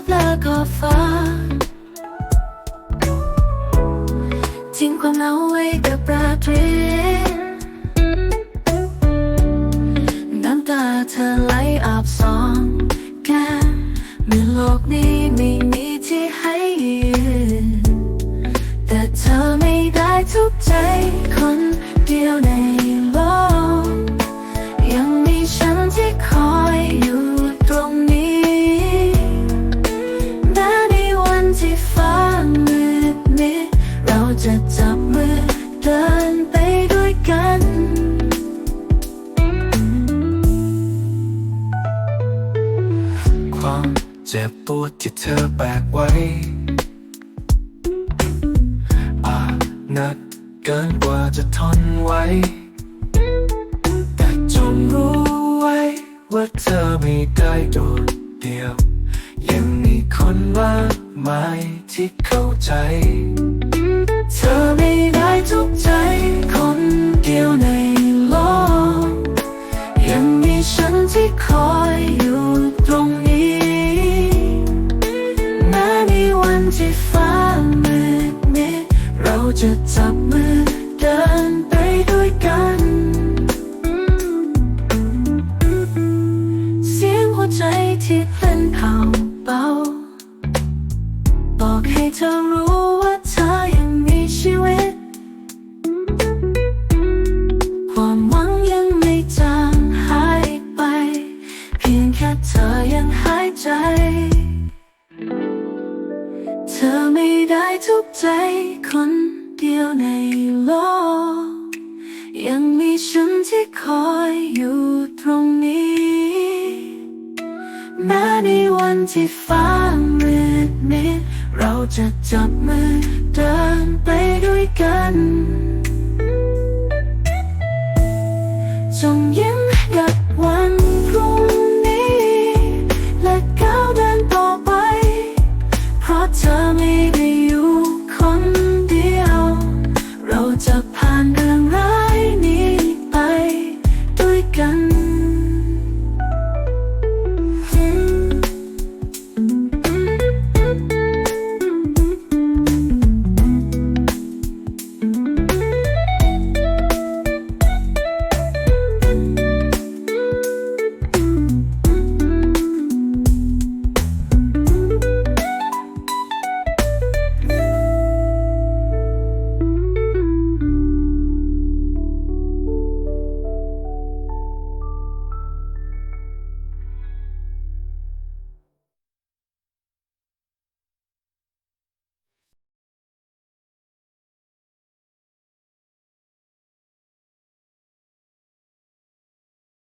บและขอบฟ้าทิ้งความเหงาไว้กับราตรีน้ำตาเธอไหลอาบสองแก้มในโลกนี้มี จะจับมือเดินไปด้วยกัน ความเจ็บปวดที่เธอแบกไว้อาจหนักเกินกว่าจะทนไว้แต่จงรู้ไว้ ว่าเธอไม่ได้โดดเดี่ยว ยังมีคนมากมายที่เข้าใจ ที่คอยอยู่ตรงนี้ แม้ในวันที่ฟ้ามืดมิดเราจะจับมือเดินไปด้วยกัน เสียงหัวใจที่เต้นเข่าเบาบอกให้เธอ อไม่ได้ทุกใจคนเดียวในโลก ยังมีฉันที่คอยอยู่ตรงนี้ แม้ในวันที่ฟ้ามืดมิดเราจะจับมือเดินไปด้วยกัน tell me the